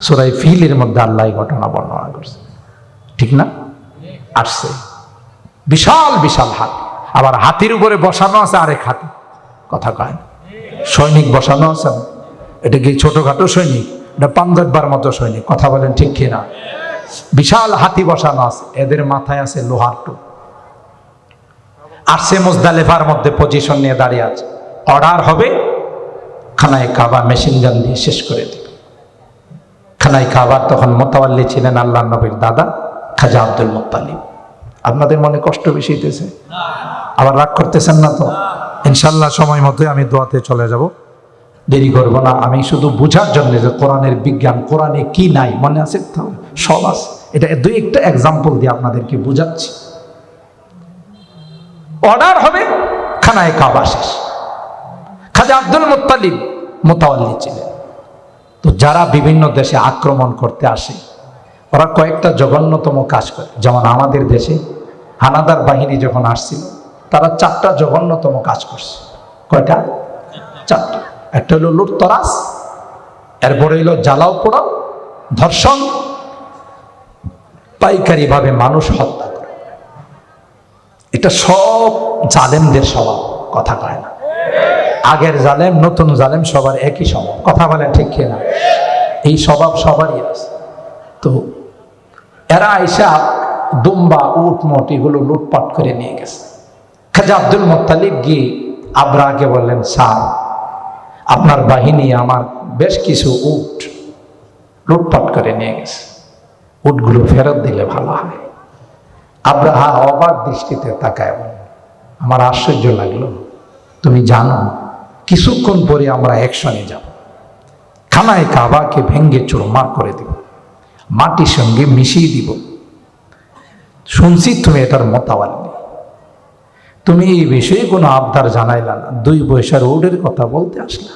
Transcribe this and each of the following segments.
সুরাই ফিলের মধ্যে আল্লাহ ঘটনা বর্ণনা করছে। ঠিক না? আসছে। বিশাল বিশাল হাত। আবার হাতির উপরে বসানো আছে আরেক হাতি। কথা কয় সৈনিক বসানো আছে? এটা কি ছোটখাটো সৈনিক? এটা পাঞ্জাববার মতো সৈনিক। কথা বলেন ঠিক কিনা বিশাল হাতি বসানো আছে। এদের মাথায় আছে লোহার টুক আসছে মোজদালেফার মধ্যে পজিশন নিয়ে দাঁড়িয়ে আছে। অর্ডার হবে। খানায় কাবা মেশিন গান দিয়ে শেষ করে দিবে। খানায় কাবার তখন মোতাবাল্লি ছিলেন আল্লাহ নবীর দাদা খাজা আব্দুল মোত্তালিব। আপনাদের মনে কষ্ট বেশি হইতেছে? আবার রাগ করতেছেন না তো? ইনশাল্লাহ সময় মতোই আমি দোয়াতে চলে যাব। দেরি করব না। আমি শুধু বুঝার জন্য যে কোরআনের বিজ্ঞান, কোরআনে কি নাই, মনে আছে? তো? সব আছে। এটা দুই একটা এক্সাম্পল দিয়ে আপনাদেরকে বুঝাচ্ছি। অর্ডার হবে, খানায় কাবা শেষ। খাজা আব্দুল মোত্তালিব মোতাওয়াল্লি ছিলেন। তো যারা বিভিন্ন দেশে আক্রমণ করতে আসে, ওরা কয়েকটা জঘন্যতম কাজ করে। যেমন আমাদের দেশে হানাদার বাহিনী যখন আসছিল, তারা চারটা জঘন্যতম কাজ করছে। কয়টা? চারটা। একটা হলো লুটতরাস এরপরে হলো জ্বালাও পোড়াও, ধর্ষণ, পাইকারিভাবে মানুষ হত্যা করে। এটা সব জালেমদের স্বভাব, কথা কয় না। আগের জালেম, নতুন জালেম সবার একই স্বভাব। কথা বলেন ঠিক কিনা? এই স্বভাব সবারই আছে। তো এরা আইসা দুম্বা, উট, মোট এগুলো লুটপাট করে নিয়ে গেছে। খাজা আব্দুল মোত্তালিব গিয়ে আব্রাহকে বললেন, স্যার, আপনার বাহিনী আমার বেশ কিছু উট লুটপাট করে নিয়ে গেছে। উটগুলো ফেরত দিলে ভালো হয়। আব্রাহা অবাক দৃষ্টিতে তাকায় আমার আশ্চর্য লাগল। তুমি জানো কিছুক্ষণ পরে আমরা অ্যাকশনে যাব। খানায় কাবাকে ভেঙ্গে চোরমার করে দিব। মাটির সঙ্গে মিশিয়ে দিব। শুনছি তুমি এটার মোতাবাল্লি তুমি এই বিষয়ে কোনো আবদার জানাইলা না। দুই পয়সার উডের কথা বলতে আসলা।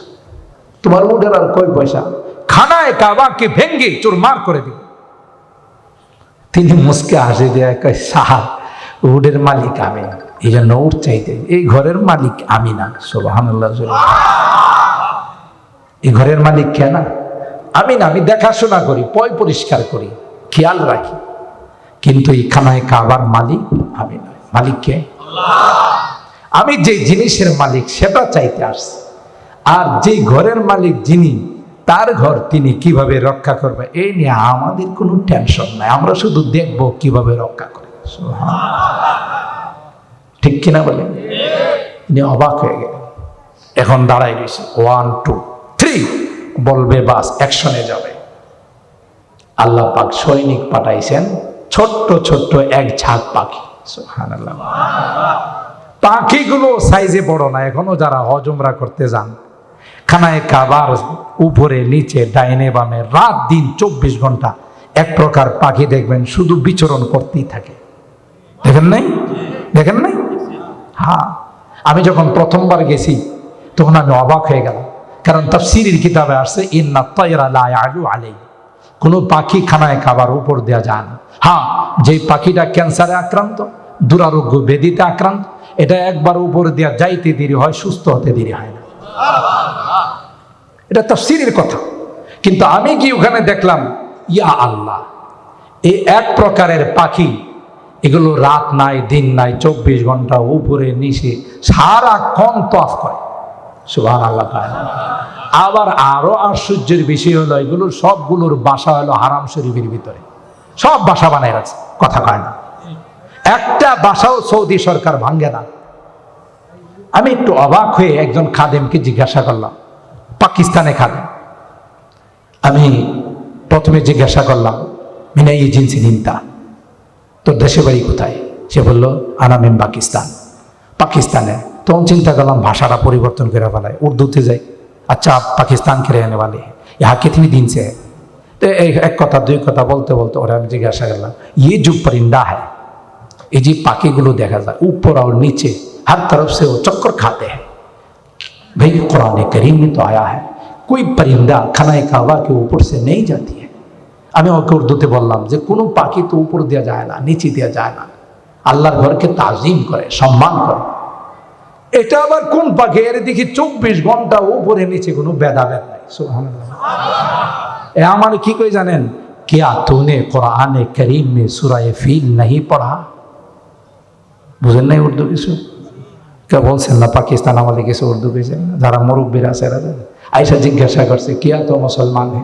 তোমার উডের আর কই পয়সা? খানায় কাবাকে ভেঙ্গে চোরমার করে দিব। তিনি মুসকে হাসি দেয় কয় সাহার উডের মালিক আমি এই জন্য উঠ চাইতে, এই ঘরের মালিক আমি না সোবাহান এই ঘরের মালিক কে না? আমি না আমি দেখাশোনা করি, পয় পরিষ্কার করি, খেয়াল রাখি। কিন্তু এই খানায় কাবার মালিক আমি না মালিক কে? আমি যে জিনিসের মালিক, সেটা চাইতে আসছি। আর যে ঘরের মালিক যিনি, তার ঘর তিনি কীভাবে রক্ষা করবে, এই নিয়ে আমাদের কোনো টেনশন নাই। আমরা শুধু দেখব কীভাবে রক্ষা করে। ঠিক কিনা তিনি অবাক হয়ে গেলেন। এখন দাঁড়াই রয়েছে। ওয়ান টু থ্রি বলবে, বাস অ্যাকশনে যাবে। আল্লাহ পাক সৈনিক পাঠাইছেন ছোট্ট ছোট্ট এক ঝাঁক পাখি। পাখিগুলো সাইজে বড় না, এখনও যারা হজমরা করতে যান। খানায় কাবার উপরে, নিচে, ডাইনে, বামে, রাত, দিন, চব্বিশ ঘণ্টা এক প্রকার পাখি দেখবেন, শুধু বিচরণ করতেই থাকে। দেখেন নাই? দেখেন নাই? হ্যাঁ আমি যখন প্রথমবার গেছি, তখন আমি অবাক হয়ে গেলাম। কারণ তার সিরির কিতাবে আসছে, ইন্না তয়রা লা আলু আলাই কোনো পাখি খানায় খাবার উপর দেওয়া যায় না। হ্যাঁ যে পাখিটা ক্যান্সারে আক্রান্ত, দুরারোগ্য বেদিতে আক্রান্ত, এটা একবার উপর দেওয়া যাইতে দেরি হয়, সুস্থ হতে দেরি হয় না। এটা তফসিরের কথা। কিন্তু আমি কি ওখানে দেখলাম, ইয়া আল্লাহ এই এক প্রকারের পাখি এগুলো রাত নাই, দিন নাই, চব্বিশ ঘণ্টা উপরে, নিচে সারাক্ষণ তফ করে। সুবাহ আল্লাহ আবার আরও আশ্চর্যের বিষয় হলো, এগুলো সবগুলোর বাসা হলো হারাম শরীফের ভিতরে। সব বাসা বানায় আছে কথা কয় না। একটা বাসাও সৌদি সরকার ভাঙ্গে না। আমি একটু অবাক হয়ে একজন খাদেমকে জিজ্ঞাসা করলাম, পাকিস্তানে খাদেম। আমি প্রথমে জিজ্ঞাসা করলাম মিনা এই জিন্সি নিন্তা। তোর দেশে বাড়ি কোথায় সে বলল আনামিম পাকিস্তান পাকিস্তানে তখন চিন্তা করলাম ভাষাটা পরিবর্তন করে ফেলায় উর্দুতে যাই আচ্ছা আপ পাকিস্তান কে रहने वाले हैं यहाँ कितनी दिन से है তো এই এক কথা দুই কথা বলতে বলতে ওরা আমি জিজ্ঞাসা করলাম ये जो परिंदा है ये जी পাখিগুলো দেখা যায় ऊपर और नीचे हर तरफ से वो चक्कर खाते हैं भाई कुरान करीम में तो आया है कोई परिंदा खानाए काबा के ऊपर से नहीं जाती है আমি ওকে উর্দুতে বললাম যে কোনো পাখি তো উপর দেওয়া যায় না নিচে দেওয়া যায় না আল্লাহর ঘরকে তাজিম করে সম্মান করে এটা আবার কোন পাখি এর দেখি চব্বিশ ঘন্টা উপরে নিচে কোনো ভেদাভেদ নাই সুবহানাল্লাহ। এ আমার কি কই জানেন क्या तूने कुरान करीम में सूरह फील नहीं पढ़ा বুঝেন নাই উর্দু কিছু কে বলছেন না পাকিস্তান আমাদের কিছু উর্দু পেয়েছেন না যারা মুরব্বীরা আছে এরা জানে। আইসা জিজ্ঞাসা করছে কিয়া তো মুসলমান হে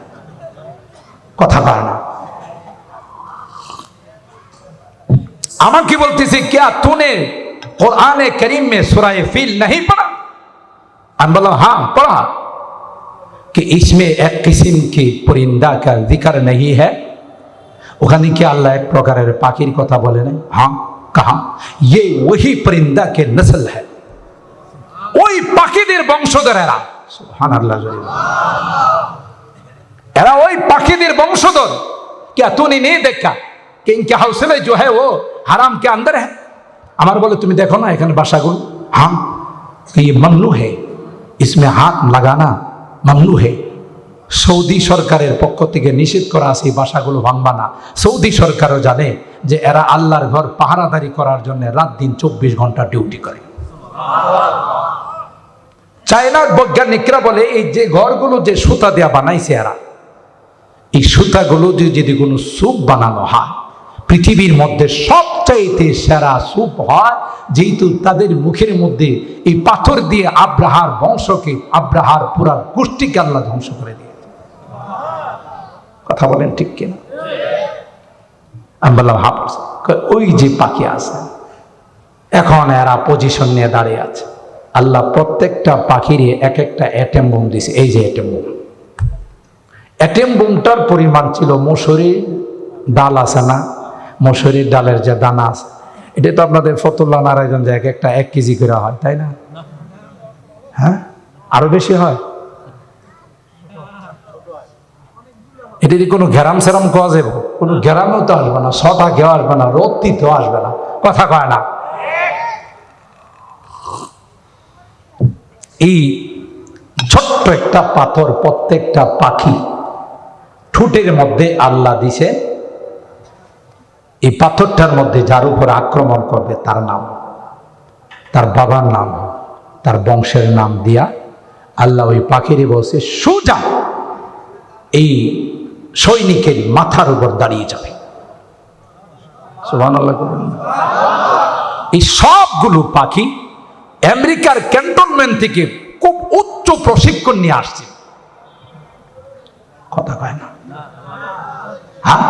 কথা কয় না আমাকে বলতেছে क्या तूने कुरान करीम में सूरह फील नहीं पढ़ा আমি বললাম हाँ पढ़ा कि इसमें एक किस्म की परिंदा का जिक्र नहीं है ওখানে কি আল্লাহ এক প্রকারের পাখির কথা বলে নাই হ্যাঁ কাহা ये वही परिंदा के नस्ल है ওই পাখিদের বংশধর এরা সুবহানাল্লাহ জলিল। এরা ওই পাখিদের বংশধর क्या तूने नहीं देखा कि इनके हौसले जो है वो हराम के अंदर है আমার বলে তুমি দেখো না এখানে বাসাগুলো হ্যাঁ कि ये ममनू है इसमें हाथ लगाना ममनू है সৌদি সরকারের পক্ষ থেকে নিষেধ করা আছে এই বাসাগুলো ভাঙবা না সৌদি সরকারও জানে যে এরা আল্লাহর ঘর পাহারাদারি করার জন্য রাত দিন চব্বিশ ঘন্টা ডিউটি করে চায়নার বৈজ্ঞানিকরা বলে এই যে ঘরগুলো যে সুতা দেয়া বানাইছে এরা এই সুতাগুলো দিয়ে যদি কোনো স্যুপ বানানো হয়, পৃথিবীর মধ্যে সবচাইতে সেরা স্যুপ হয়, যেহেতু তাদের মুখের মধ্যে এই পাথর দিয়ে আব্রাহার বংশকে আব্রাহার পুরা গোষ্ঠীকে আল্লাহ ধ্বংস করে দিয়ে কথা বলেন ঠিক কিনা? আমি বললাম হাফ ওই যে পাখি আছে, এখন এরা পজিশন নিয়ে দাঁড়িয়ে আছে। আল্লাহ প্রত্যেকটা পাখিরই এক একটা অ্যাটেম বোম দিছে এই যে অ্যাটেম বোম অ্যাটেম বোমটার পরিমাণ ছিল মসুরি ডাল আছে না? মসুরির ডালের যে দানা আছে। এটা তো আপনাদের ফতুল্লা নারায়ণ যে এক একটা এক কেজি করে হয়, তাই না? হ্যাঁ? আরও বেশি হয়? এটা যদি কোনো ঘেরাম সেরাম কোয়া যাব কোনো ঘেরামেও তো আসবে না ছটা কেউ আসবে না রত্তিতেও আসবে না। কথা কয় না। এই ছোট্ট একটা পাথর প্রত্যেকটা পাখি ঠুটের মধ্যে আল্লাহ দিছে, এই পাথরটার মধ্যে যার উপর আক্রমণ করবে তার নাম, তার বাবার নাম, তার বংশের নাম দিয়া আল্লাহ ওই পাখিরে বলছে, সোজা এই সৈনিকের মাথার উপর দাঁড়িয়ে যাবে? এই সবগুলো পাখি আমেরিকার ক্যান্টনমেন্ট থেকে খুব উচ্চ প্রশিক্ষণ নিয়ে আসছে। কথা কয় না। হ্যাঁ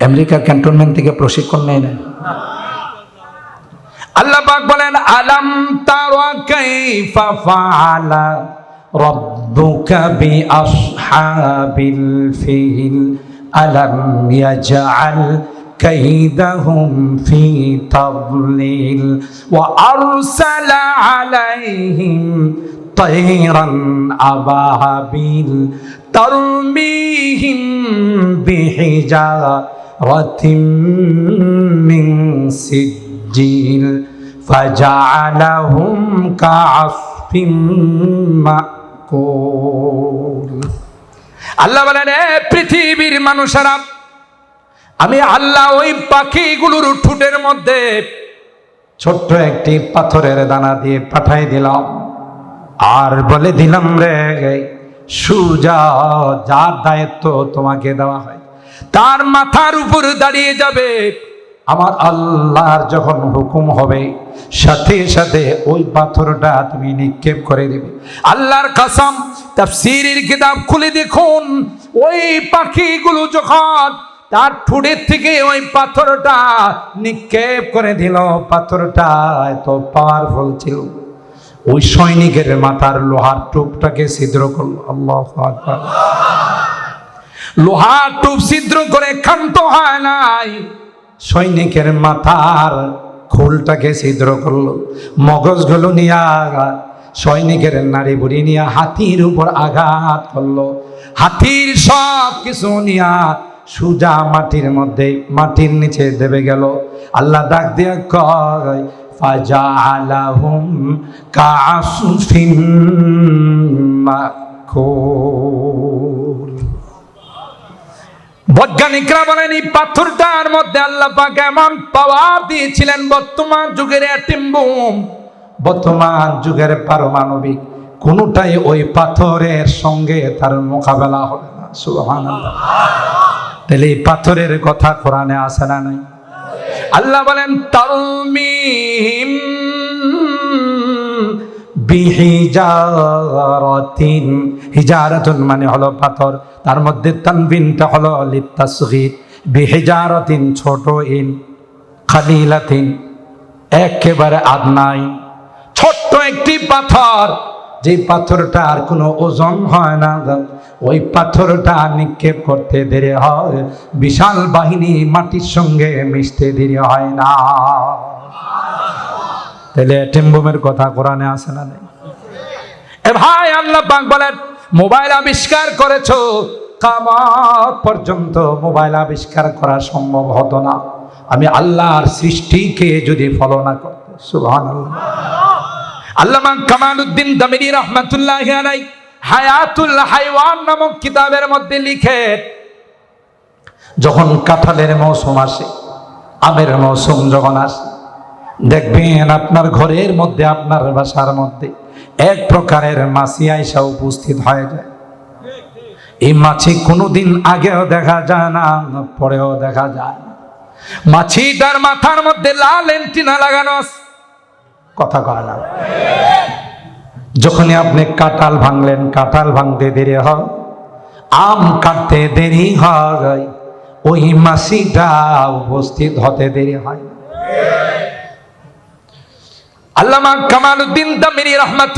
আমেরিকার ক্যান্টনমেন্ট থেকে প্রশিক্ষণ নেয় না আল্লাহ পাক বলেন আলাম তারা কাইফা ফাআলা রাব্বুকা বিআসহাবিল ফিল আলাম ইয়াজআল كيدهم في تضليل وأرسل عليهم طيرا أبابيل ترميهم بحجارة من سجيل فجعلهم كعصف مأكول আল্লাহ বলেন "এ পৃথিবীর মানুষেরা আমি আল্লাহ ওই পাখিগুলোর ঠুটের মধ্যে ছোট্ট একটি পাথরের দানা দিয়ে পাঠাই দিলাম আর বলে দিলাম রে সুজা, যার দায়িত্ব তোমাকে দেওয়া হয়, তার মাথার উপর দাঁড়িয়ে যাবে। আমার আল্লাহর যখন হুকুম হবে, সাথে সাথে ওই পাথরটা তুমি নিক্ষেপ করে দিবে। আল্লাহর কাসাম তাফসীরের কিতাব খুলে দেখুন। ওই পাখিগুলো যখন তার ঠুড়ের থেকে ওই পাথরটা নিক্ষেপ করে দিল, পাথরটা এত পাওয়ারফুল ছিল। ওই সৈনিকের মাথার লোহার টুপটাকে ছিদ্র করল। আল্লাহ লোহার টুপ ছিদ্র করে ক্ষান্ত হয় নাই। সৈনিকের মাথার খোলটাকে ছিদ্র করল। মগজগুলো নিয়ে সৈনিকের নারী বুড়ি নিয়ে হাতির উপর আঘাত করল। হাতির সব কিছু নিয়া সুজা মাটির মধ্যে মাটির নিচে দেবে গেল। আল্লাহ ডাক দিয়ে কয় কাসফিন মাকুল বৈজ্ঞানিকরা বলেন, এই পাথরটার মধ্যে আল্লাহ পাক এমন পাওয়ার দিয়েছিলেন, বর্তমান যুগের অ্যাটম বর্তমান যুগের পারমাণবিক কোনোটাই ওই পাথরের সঙ্গে তার মোকাবেলা হবে না। সুবহানাল্লাহ। তাহলে এই পাথরের কথা কোরআনে আসে না নাই? আল্লাহ বলেন তারমিম বিহিজারাতিন হিজারাতুন মানে হলো পাথর। তার মধ্যে তানবিনটা হলো লিতাসগীর বিহিজারাতিন ছোট ইন, খালিলাতিন, একেবারে আদনাই ছোট্ট একটি পাথর। যে পাথরটা আর কোনো ওজন হয় না। ওই পাথরটা নিক্ষেপ করতে দেরি হয়। বিশাল বাহিনী মাটির সঙ্গে মিশতে দেরি হয় না। তাহলে টেম্বুমের কথা কোরআনে আসে না নেই? এ ভাই, আল্লাহ পাক বলেন, মোবাইল আবিষ্কার করেছ কামাত পর্যন্ত মোবাইল আবিষ্কার করা সম্ভব হতো না। আমি আল্লাহর সৃষ্টিকে যদি ফলো না করতে সুবহান আল্লামা কামালউদ্দিন দামিনী রহমাতুল্লাহ আলাই হায়াতুল হাইওয়ান নামক কিতাবের মধ্যে লিখে, যখন কাঁঠালের মৌসুম আসে, আমের মৌসুম যখন আসে দেখবেন আপনার ঘরের মধ্যে, আপনার বাসার মধ্যে এক প্রকারের মাছি আইসা উপস্থিত হয়ে যায়। এই মাছি কোনোদিন আগেও দেখা যায় না, পরেও দেখা যায়। না মাছিটার মাথার মধ্যে লাল এন্টিনা লাগানো কথা কয় না। যখনই আপনি কাঁঠাল ভাঙলেন, কাঁঠাল ভাঙতে দেরি হয়, আম কাটতে দেরি হয়, ওই মাসিটা উপস্থিত হতে দেরি হয়। আল্লামা কামাল উদ্দিন দামিনী রহমত